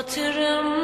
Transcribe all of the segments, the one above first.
hatırımda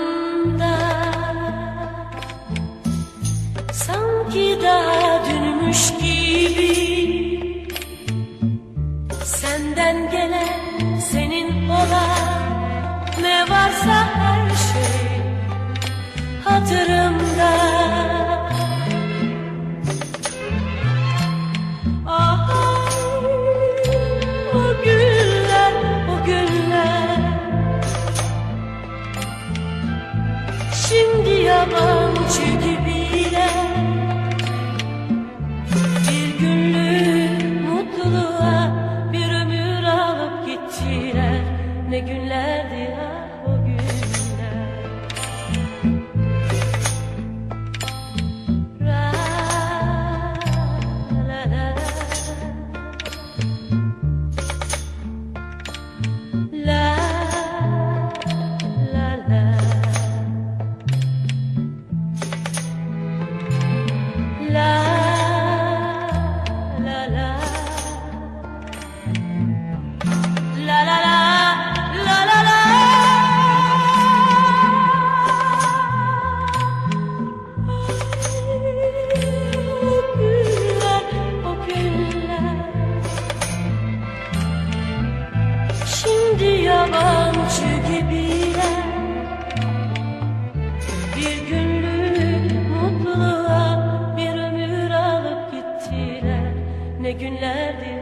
günlerdir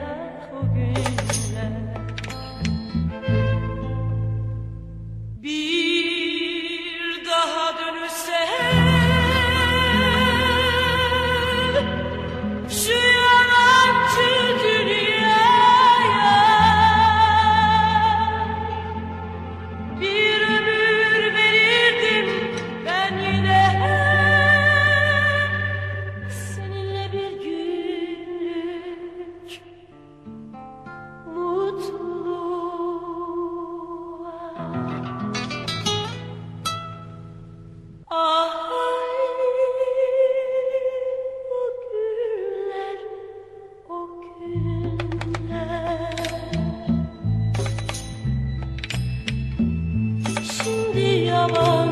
love.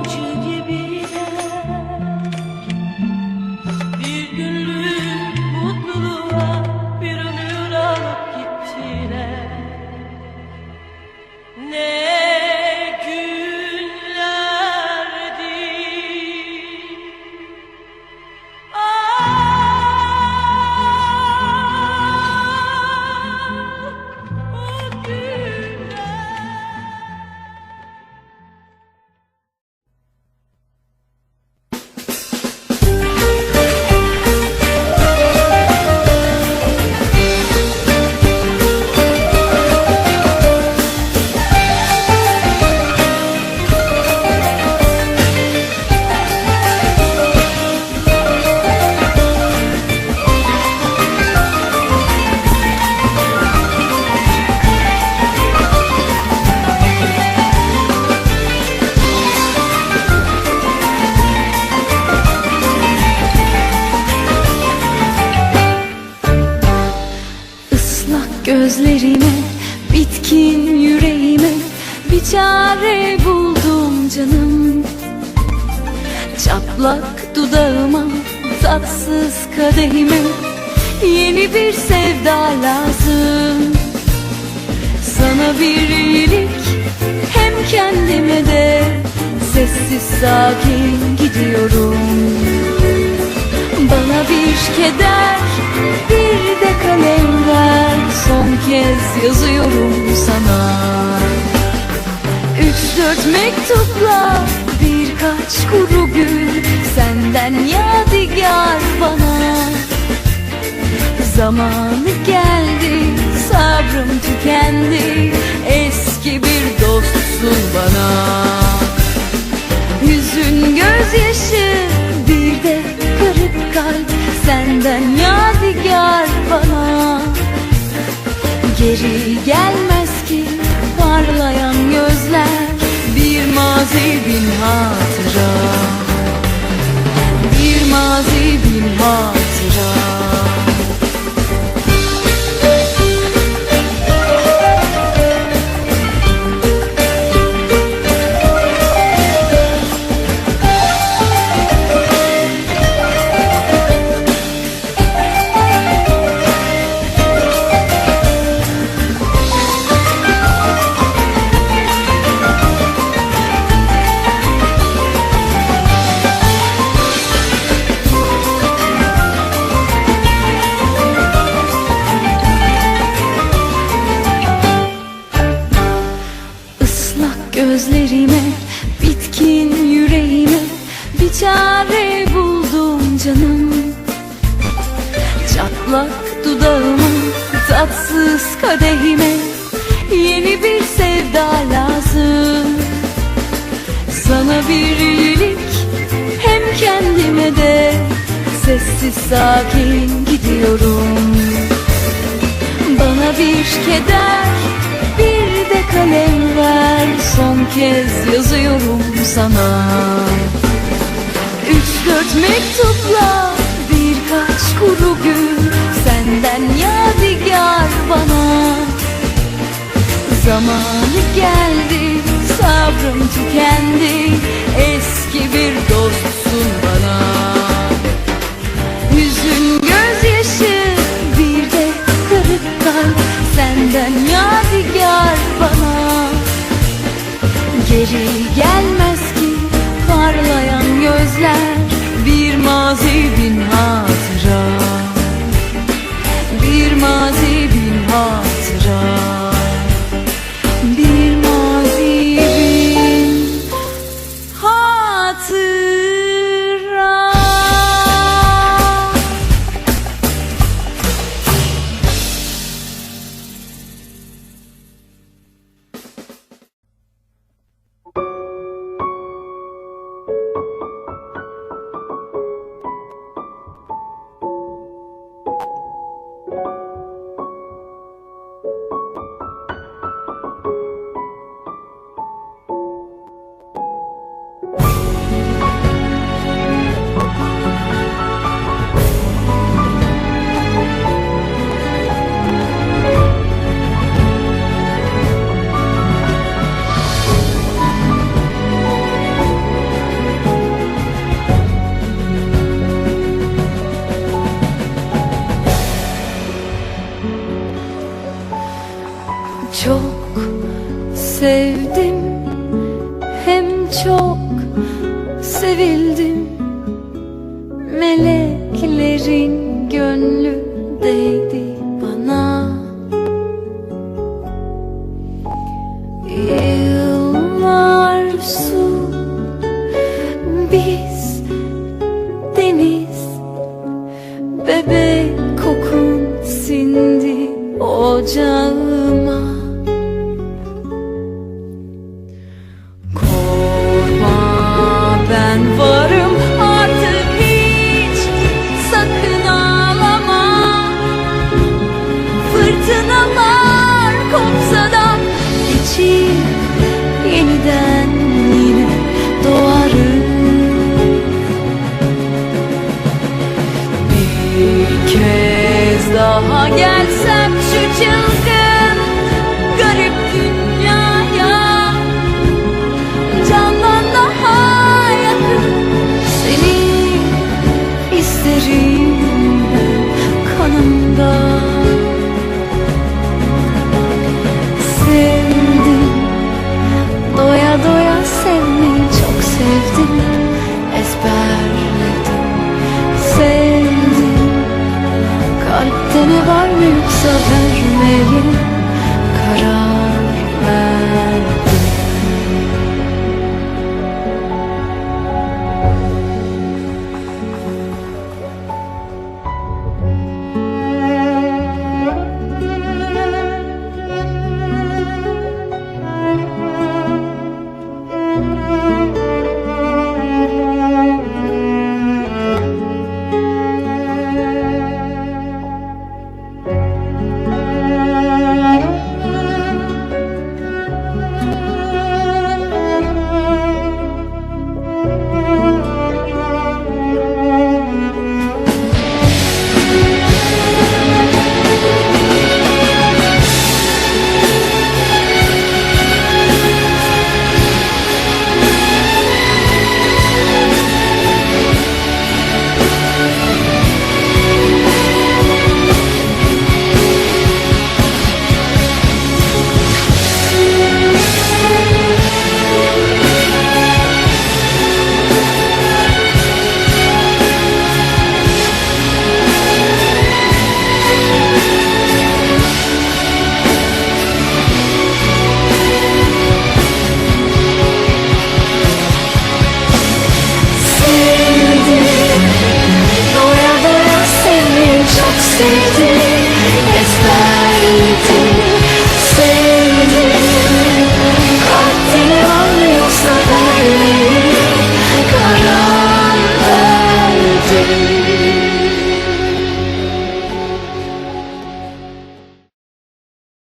Gözlerime, bitkin yüreğime bir çare buldum canım. Çaplak dudağıma, tatsız kadehime yeni bir sevda lazım. Sana bir iyilik hem kendime de sessiz sakin gidiyorum. Bana bir keder, bir de kalem ver Son kez yazıyorum sana. Üç dört mektupla birkaç kuru gül Senden yadigar bana. Zamanı geldi, sabrım tükendi Eski bir dostsun bana. Hüzün gözyaşı Geri gelmez ki parlayan gözler Bir mazi bin hatıra. Bir mazi bin hatıra dudağıma Tatsız kadehime Yeni bir sevda lazım. Sana bir iyilik Hem kendime de Sessiz sakin gidiyorum. Bana bir keder, bir de kalem ver Son kez yazıyorum sana. Üç dört mektupla birkaç kuru gül bana. Zamanı geldi, sabrım tükendi. Eski bir dostsun bana. Hüzün gözyaşı bir de kırık kalp Senden yadigar bana. Geri gelmez çok sevildim. Meleklerin gönlü değdi bana. Yıllar su biz deniz. Bebek kokun sindi ocağıma see